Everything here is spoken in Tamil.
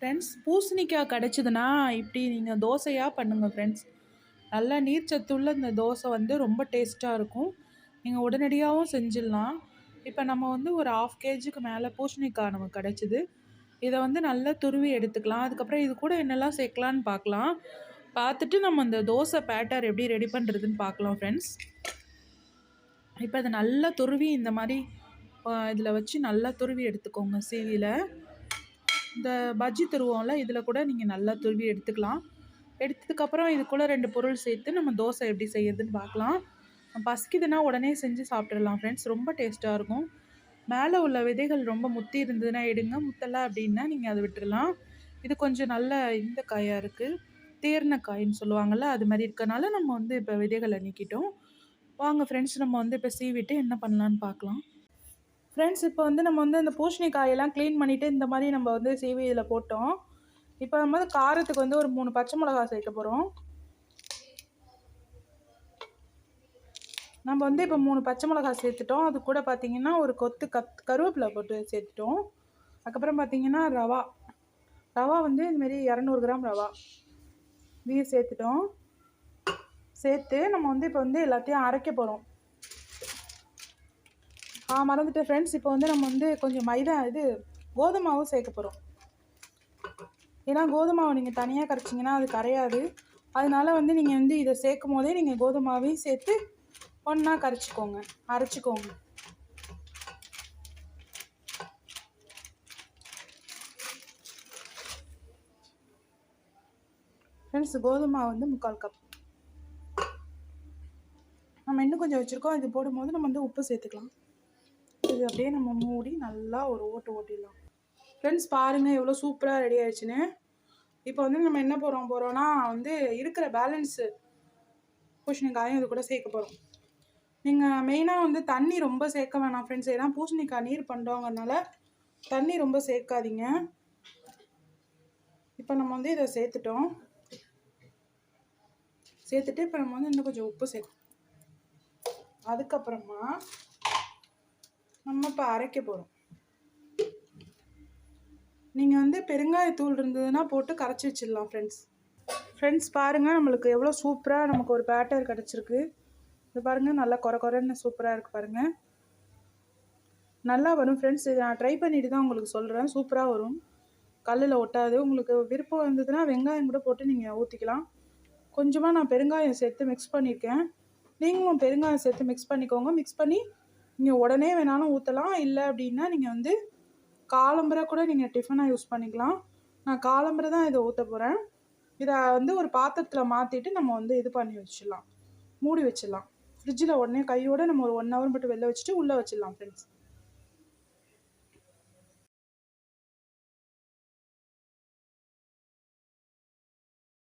ஃப்ரெண்ட்ஸ் பூசணிக்காய் கிடச்சிதுன்னா இப்படி நீங்கள் தோசையாக பண்ணுங்கள் ஃப்ரெண்ட்ஸ் நல்லா நீர்ச்சத்துள்ள இந்த தோசை வந்து ரொம்ப டேஸ்ட்டாக இருக்கும். நீங்கள் உடனடியாகவும் செஞ்சிடலாம். இப்போ நம்ம வந்து ஒரு ஆஃப் கேஜிக்கு மேலே பூசணிக்காய் நமக்கு கிடச்சிது. இதை வந்து நல்லா துருவி எடுத்துக்கலாம். அதுக்கப்புறம் இது கூட என்னெல்லாம் சேர்க்கலான்னு பார்க்கலாம். பார்த்துட்டு நம்ம இந்த தோசை பேட்டர் எப்படி ரெடி பண்ணுறதுன்னு பார்க்கலாம் ஃப்ரெண்ட்ஸ் இப்போ அதை நல்லா துருவி இந்த மாதிரி இதில் வச்சு நல்லா துருவி எடுத்துக்கோங்க சீவியில். இந்த பஜ்ஜி தருவோம்ல இதில் கூட நீங்கள் நல்லா துருவி எடுத்துக்கலாம். எடுத்ததுக்கப்புறம் இதுக்குள்ளே ரெண்டு பொருள் சேர்த்து நம்ம தோசை எப்படி செய்யறதுன்னு பார்க்கலாம். பசிக்குதுன்னா உடனே செஞ்சு சாப்பிட்றலாம் ஃப்ரெண்ட்ஸ் ரொம்ப டேஸ்ட்டாக இருக்கும். மேலே உள்ள விதைகள் ரொம்ப முத்தி இருந்ததுன்னா எடுங்க. முத்தலை அப்படின்னா நீங்கள் அதை விட்டுடலாம். இது கொஞ்சம் நல்ல இந்த காயாக இருக்குது தேர்ன காயின்னு சொல்லுவாங்கள்ல அது மாதிரி இருக்கனால நம்ம வந்து இப்போ விதைகளை நீக்கிட்டோம். வாங்க ஃப்ரெண்ட்ஸ் நம்ம வந்து இப்போ சீவிட்டு என்ன பண்ணலான்னு பார்க்கலாம். ஃப்ரெண்ட்ஸ் இப்போ வந்து நம்ம வந்து இந்த பூசணிக்காயெல்லாம் க்ளீன் பண்ணிவிட்டு இந்த மாதிரி நம்ம வந்து சீவி இதில் போட்டோம். இப்போ நம்ம வந்து காரத்துக்கு வந்து ஒரு மூணு பச்சை மிளகா சேர்க்க போகிறோம் நம்ம வந்து இப்போ மூணு பச்சை மிளகா சேர்த்துட்டோம். அது கூட பார்த்திங்கன்னா ஒரு கொத்து கத் கருவேப்பிலை போட்டு சேர்த்துட்டோம். அதுக்கப்புறம் பார்த்திங்கன்னா ரவா. ரவா வந்து இதுமாரி இரநூறு கிராம் ரவா. இதையும் சேர்த்துட்டோம். சேர்த்து நம்ம வந்து இப்போ வந்து எல்லாத்தையும் அரைக்க போகிறோம் ஆ மறந்துட்டேன் ஃப்ரெண்ட்ஸ் இப்போ வந்து நம்ம வந்து கொஞ்சம் மைதா இது கோதுமாவும் சேர்க்க போகிறோம் ஏன்னா கோதுமாவை நீங்கள் தனியாக கரைச்சிங்கன்னா அது கரையாது. அதனால வந்து நீங்கள் வந்து இதை சேர்க்கும் போதே நீங்கள் கோதுமாவையும் சேர்த்து ஒன்றா கரைச்சிக்கோங்க. அரைச்சிக்கோங்க. ஃப்ரெண்ட்ஸ் கோதுமை வந்து முக்கால் கப் நம்ம இன்னும் கொஞ்சம் வச்சுருக்கோம். இது போடும்போது நம்ம வந்து உப்பு சேர்த்துக்கலாம். இது அப்படியே நம்ம மூடி நல்லா ஒரு ஓட்டு ஓட்டிடலாம். ஃப்ரெண்ட்ஸ் பாருங்கள் எவ்வளோ சூப்பராக ரெடி ஆயிடுச்சுன்னு. இப்போ வந்து நம்ம என்ன போகிறோம் போகிறோன்னா வந்து இருக்கிற பேலன்ஸு பூசணிக்காயும் இது கூட சேர்க்க போகிறோம் நீங்கள் மெயினாக வந்து தண்ணி ரொம்ப சேர்க்க வேணாம் ஃப்ரெண்ட்ஸ் ஏன்னா பூசணிக்காய் நீர் பண்ணுறோங்கிறனால தண்ணி ரொம்ப சேர்க்காதீங்க. இப்போ நம்ம வந்து இதை சேர்த்துட்டோம். சேர்த்துட்டு இப்போ நம்ம வந்து இன்னும் கொஞ்சம் உப்பு சேர்க்கணும். அதுக்கப்புறமா நம்ம இப்போ அரைக்க போகிறோம் நீங்கள் வந்து பெருங்காயத்தூள் இருந்ததுன்னா போட்டு கரைச்சி வச்சிடலாம் ஃப்ரெண்ட்ஸ் ஃப்ரெண்ட்ஸ் பாருங்கள் நம்மளுக்கு எவ்வளோ சூப்பராக நமக்கு ஒரு பேட்டர் கிடச்சிருக்கு. இது பாருங்கள் நல்லா குறை குறைன்னு சூப்பராக இருக்குது பாருங்கள் நல்லா வரும் ஃப்ரெண்ட்ஸ் இதை நான் ட்ரை பண்ணிட்டு தான் உங்களுக்கு சொல்கிறேன் சூப்பராக வரும். கல்லில் ஒட்டாது. உங்களுக்கு விருப்பம் இருந்ததுன்னா வெங்காயம் கூட போட்டு நீங்கள் ஊற்றிக்கலாம் கொஞ்சமாக நான் பெருங்காயம் சேர்த்து மிக்ஸ் பண்ணியிருக்கேன் நீங்களும் பெருங்காயம் சேர்த்து மிக்ஸ் பண்ணிக்கோங்க. மிக்ஸ் பண்ணி நீங்கள் உடனே வேணாலும் ஊற்றலாம் இல்லை அப்படின்னா நீங்கள் வந்து காலம்பரை கூட நீங்கள் டிஃபனாக யூஸ் பண்ணிக்கலாம். நான் காலம்பரை தான் இதை ஊற்ற போகிறேன் இதை வந்து ஒரு பாத்திரத்தில் மாற்றிட்டு நம்ம வந்து இது பண்ணி வச்சிடலாம். மூடி வச்சிடலாம். ஃப்ரிட்ஜில் உடனே கையோடு நம்ம ஒரு ஒன் ஹவர் மட்டும் வெளில வச்சுட்டு உள்ளே வச்சிடலாம் ஃப்ரெண்ட்ஸ்